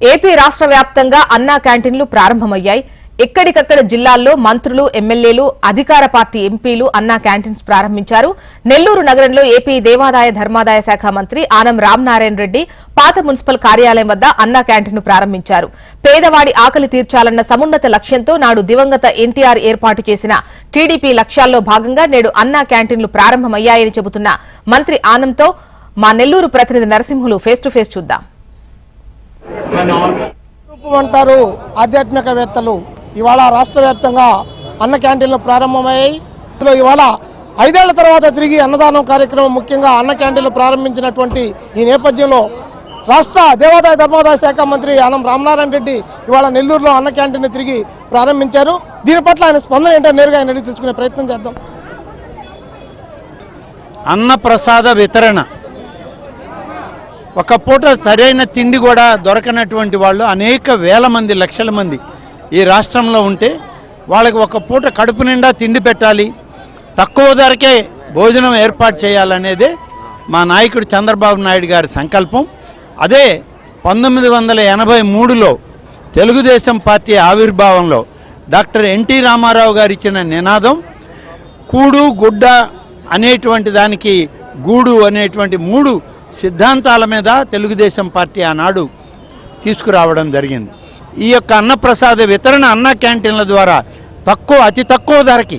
AP రాష్ట్ర వ్యాప్తంగా అన్నా క్యాంటీన్లు ప్రారంభమయ్యాయి. ఎక్కడికక్కడ జిల్లాల్లో మంత్రులు ఎమ్మెల్యేలు అధికార పార్టీ ఎంపీలు అన్నా క్యాంటీన్స్ ప్రారంభించారు. నెల్లూరు నగరంలో ఏపీ దేవాదాయ ధర్మాదాయ శాఖ మంత్రి ఆనం రామనారాయణ రెడ్డి పాత మున్సిపల్ కార్యాలయం వద్ద అన్నా క్యాంటీన్ను ప్రారంభించారు. పేదవాడి ఆకలి తీర్చాలన్న సమున్నత లక్ష్యంతో నాడు దివంగత ఎన్టీఆర్ ఏర్పాటు చేసిన టీడీపీ లక్ష్యాల్లో భాగంగా నేడు అన్నా క్యాంటీన్లు ప్రారంభమయ్యాయని చెబుతున్న మంత్రి ఆనంతో మా నెల్లూరు ప్రతినిధి నరసింహులు ఫేస్ టు ఫేస్ చూద్దాం. అంటారు ఆధ్యాత్మికవేత్తలు. ఇవాళ రాష్ట్ర వ్యాప్తంగా అన్న క్యాంటీన్లు ప్రారంభమయ్యాయి. ఇవాళ ఐదేళ్ళ తర్వాత తిరిగి అన్నదానం కార్యక్రమం ముఖ్యంగా అన్న క్యాంటీన్లు ప్రారంభించినటువంటి ఈ నేపథ్యంలో రాష్ట్ర దేవాదాయ ధర్మాదాయ శాఖ మంత్రి ఆనం రామనారాయణ రెడ్డి ఇవాళ నెల్లూరులో అన్న క్యాంటీన్ తిరిగి ప్రారంభించారు. దీని పట్ల ఆయన స్పందన ఏంటో నేరుగా ఆయన తెలుసుకునే ప్రయత్నం చేద్దాం. అన్నప్రసాద వితరణ. ఒక పూట సరైన తిండి కూడా దొరకనటువంటి వాళ్ళు అనేక వేల మంది లక్షల మంది ఈ రాష్ట్రంలో ఉంటే వాళ్ళకి ఒక పూట కడుపు నిండా తిండి పెట్టాలి. తక్కువ ధరకే భోజనం ఏర్పాటు చేయాలనేదే మా నాయకుడు చంద్రబాబు నాయుడు గారి సంకల్పం. అదే పంతొమ్మిది వందల ఎనభై మూడులో తెలుగుదేశం పార్టీ ఆవిర్భావంలో డాక్టర్ ఎన్టీ రామారావు గారు ఇచ్చిన నినాదం కూడు గుడ్డ అనేటువంటి దానికి గూడు అనేటువంటి మూడు సిద్ధాంతాల మీద తెలుగుదేశం పార్టీ ఆనాడు తీసుకురావడం జరిగింది. ఈ యొక్క అన్నప్రసాద వితరణ అన్న క్యాంటీన్ల ద్వారా తక్కువ అతి తక్కువ ధరకి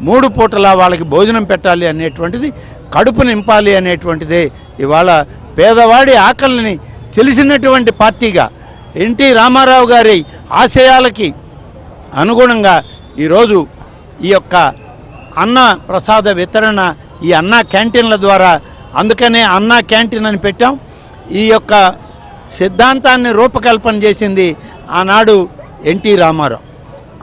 మూడు పూటలా వాళ్ళకి భోజనం పెట్టాలి అనేటువంటిది కడుపు నింపాలి అనేటువంటిదే ఇవాళ పేదవాడి ఆకలిని తెలిసినటువంటి పార్టీగా ఎన్టీ రామారావు గారి ఆశయాలకి అనుగుణంగా ఈరోజు ఈ యొక్క అన్న ప్రసాద వితరణ ఈ అన్న క్యాంటీన్ల ద్వారా అందుకనే అన్న క్యాంటీన్ అని పెట్టాం. ఈ యొక్క సిద్ధాంతాన్ని రూపకల్పన చేసింది ఆనాడు ఎన్టీ రామారావు.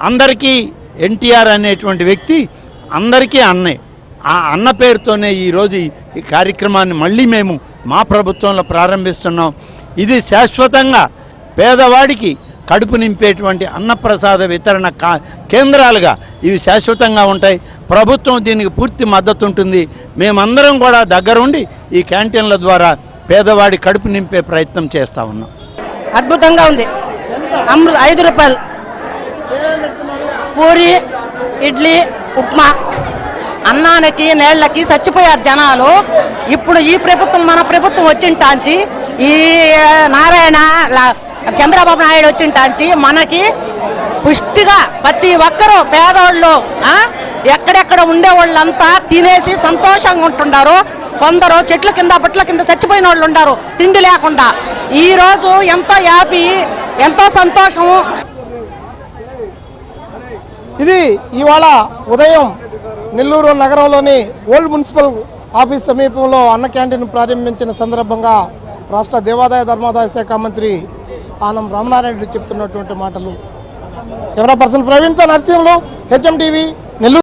అందరికీ ఎన్టీఆర్ అనేటువంటి వ్యక్తి అందరికీ అన్నే. ఆ అన్న పేరుతోనే ఈరోజు ఈ- ఈ కార్యక్రమాన్ని మళ్ళీ మేము మా ప్రభుత్వంలో ప్రారంభిస్తున్నాం. ఇది శాశ్వతంగా పేదవాడికి కడుపు నింపేటువంటి అన్నప్రసాద వితరణ కా కేంద్రాలుగా ఇవి శాశ్వతంగా ఉంటాయి. ప్రభుత్వం దీనికి పూర్తి మద్దతు ఉంటుంది. మేమందరం కూడా దగ్గరుండి ఈ క్యాంటీన్ల ద్వారా పేదవాడి కడుపు నింపే ప్రయత్నం చేస్తూ ఉన్నాం. అద్భుతంగా ఉంది. అమృ ఐదు రూపాయలు. పూరి ఇడ్లీ ఉప్మా. అన్నానికి నీళ్ళకి చచ్చిపోయారు జనాలు. ఇప్పుడు ఈ ప్రభుత్వం మన ప్రభుత్వం వచ్చింటాంచి ఈ నారాయణ లా- చంద్రబాబు నాయుడు వచ్చింటాంచి మనకి పుష్టిగా ప్రతి ఒక్కరూ పేదోళ్ళు ఎక్కడెక్కడ ఉండే వాళ్ళంతా తినేసి సంతోషంగా ఉంటున్నారు కొందరు చెట్ల కింద బుట్ల కింద చచ్చిపోయిన వాళ్ళు ఉండారు. తిండి లేకుండా. ఈ రోజు ఎంతో హ్యాపీ ఎంతో సంతోషము. ఇది ఇవాళ ఉదయం నెల్లూరు నగరంలోని ఓల్డ్ మున్సిపల్ ఆఫీస్ సమీపంలో అన్న క్యాంటీన్ ప్రారంభించిన సందర్భంగా రాష్ట్ర దేవాదాయ ధర్మాదాయ శాఖ మంత్రి ఆనం రామనారాయణ రెడ్డి చెప్తున్నటువంటి మాటలు. కెమెరా పర్సన్ ప్రవీణ్తో నరసింహులు హెచ్ఎండివి